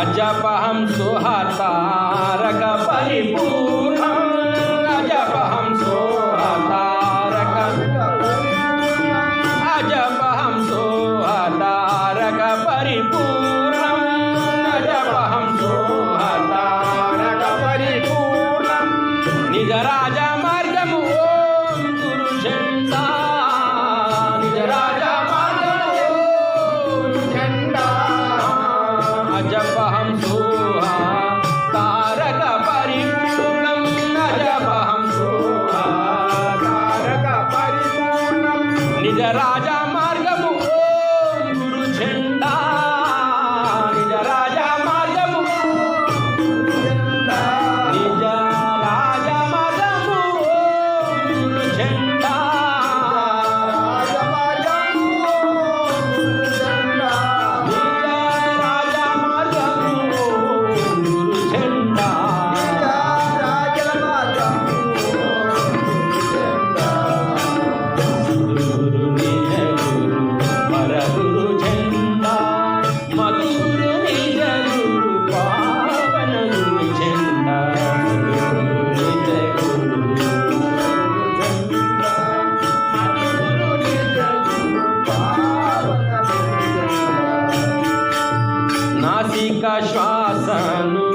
अजप हम सोहा श्वासनु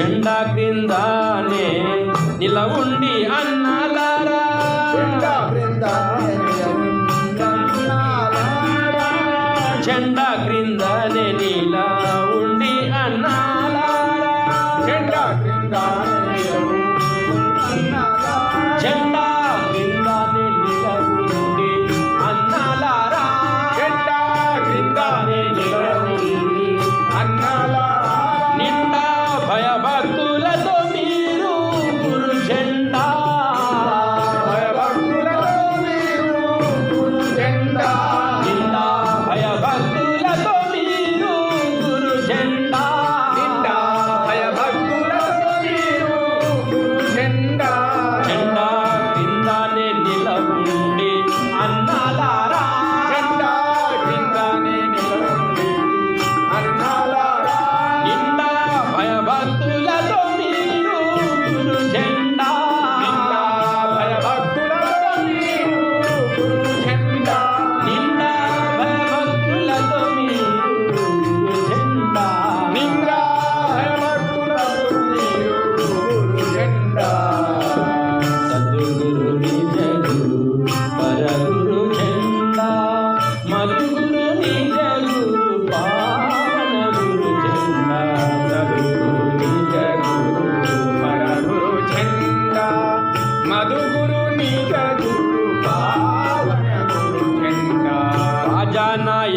జెండా క్రిందనే నిలవుండి అన్ని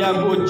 моя будет